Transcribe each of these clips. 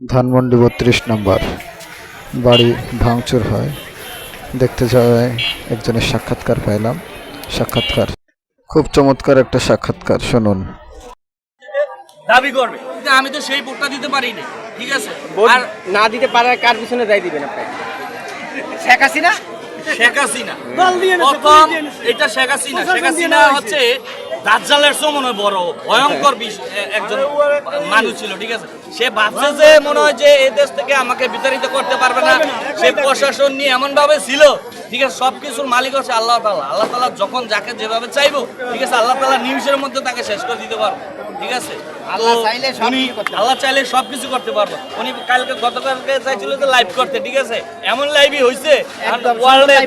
ধানমন্ডি বত্রিশ নম্বর। বাড়ি ভাঙচুর হয়। দেখতে যাওয়ায় একজনের সাক্ষাৎকার পাইলাম। সাক্ষাৎকার। খুব চমৎকার একটা সাক্ষাৎকার শুনুন। দাবি করবে। কিন্তু আমি তো সেই ভোটটা দিতে পারি না ঠিক আছে? আর না দিতে পারার কার পিছনে দায় দিবেন আপনি? শেখ হাসিনা? শেখ হাসিনা। এটা শেখ হাসিনা। শেখ হাসিনা হচ্ছে দাজ্জালের সময় বড়, ভয়ঙ্কর একজন মানুষ ছিল, ঠিক আছে? সে ভাবছে যে মনে হয় যে এই দেশ থেকে আমাকে বিতাড়িত করতে পারবে না। সে প্রশাসন নিয়ে এমন ভাবে ছিল ঠিক আছে সব কিছুর মালিক হচ্ছে আল্লাহ তাআলা। আল্লাহ তাআলা যখন যাকে যেভাবে চাইব ঠিক আছে আল্লাহ তাআলা নিমিষের মধ্যে তাকে শেষ করে দিতে পারবে ঠিক আছে? আল্লাহ চাইলে সব কিছু করতে পারবে। উনি কালকে গতকালকে চাইছিল যে লাইভ করতে ঠিক আছে? এমন লাইভই হয়েছে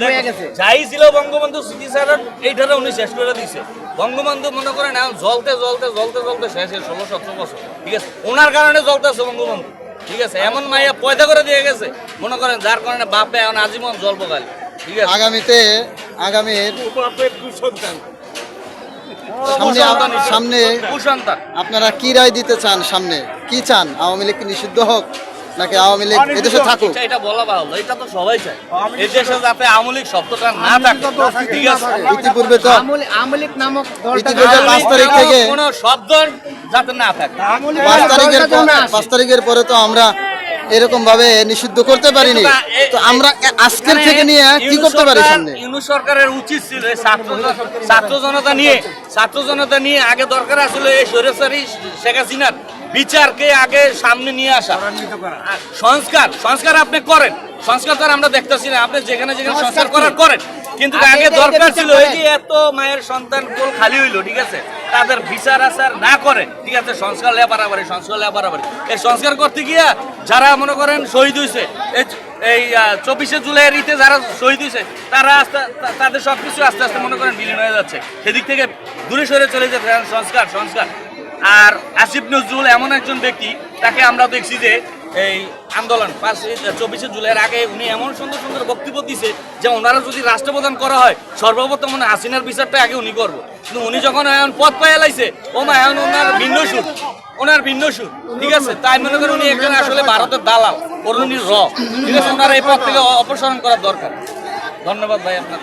হয়ে। যাই ছিল বঙ্গবন্ধু স্মৃতি স্যার এইটারে উনি শেষ করে দিছে। বঙ্গবন্ধু মনে করেন জলতে জলতে জলতে জ্বলতে শেষ ষোলো সতেরো বছর ঠিক আছে? ওনার কারণে জ্বলতেছে বঙ্গবন্ধু ঠিক আছে? এমন মাইয়া পয়দা করে দিয়ে গেছে। মনে করেন যার কারণে বাপে এখন আজীবন ঠিক আছে আগামীতে আগামীর সামনে সামনে আপনারা কি রায় দিতে চান সামনে কি চান আওয়ামী লীগ নিষিদ্ধ হোক নাকি আওয়ামী লীগ এদেশে থাকুক এটা- বলা বাহুল্য এটা তো সবাই চায় এই দেশে যাতে আমলিক শব্দটা না থাকে ঠিক আছে ইতিপূর্বে তো আমল আমলিক নামক দলটা ইতিপূর্বে পাঁচ তারিখ থেকে কোনো শব্দ যাতে না থাকে পাঁচ তারিখের। পাঁচ তারিখের পরে তো আমরা এরকম ভাবে নিষিদ্ধ করতে পারিনি। তো আমরা আজকের থেকে নিয়ে কি করতে পারি সামনে? ইউনূস সরকারের উচিত ছিল ছাত্র ছাত্র জনতা নিয়ে ছাত্র জনতা নিয়ে আগে দরকার আসলে এই সৈরাচারী শেখ হাসিনার বিচারকে আগে সামনে নিয়ে আসা। সংস্কার সংস্কার আপনি করেন। সংস্কার তো আমরা দেখতেছি না আপনি যেখানে যেখানে সংস্কার করার করেন। কিন্তু আগে দরকার ছিল এই যে এত মায়ের সন্তান কোল খালি হইল ঠিক আছে? তাদের বিচার আচার না করে ঠিক আছে? সংস্কার লেয়া বাড়াবাড়ি সংস্কার লেয়া বাড়াবাড়ি। এই সংস্কার করতে গিয়া যারা মনে করেন শহীদ হয়েছে এই এই চব্বিশে জুলাইয়ের ইতে যারা শহীদ হয়েছে তারা আস্তে তাদের সব কিছু আস্তে আস্তে মনে করেন বিলীন হয়ে যাচ্ছে। সেদিক থেকে দূরে সরে চলে যাচ্ছে সংস্কার সংস্কার। আর আসিফ নজরুল এমন একজন ব্যক্তি তাকে আমরা দেখছি যে এই আন্দোলন। পাঁচই চব্বিশে জুলাইয়ের আগে উনি এমন সুন্দর সুন্দর বক্তব্য দিছে যে ওনারা যদি রাষ্ট্রপ্রধান করা হয়, সর্বপ্রথম মানে হাসিনার বিচারটা আগে উনি করব। কিন্তু উনি যখন এখন পথ পাইয়া লাইছে, ও মা এখন ওনার ভিন্ন সুর। ওনার ভিন্ন সুর। ঠিক আছে? তাই মনে করেন উনি একজন আসলে ভারতের দালাল উনি র। ঠিক আছে? ওনার এই পদ থেকে অপসারণ করার দরকার। ধন্যবাদ ভাই আপনার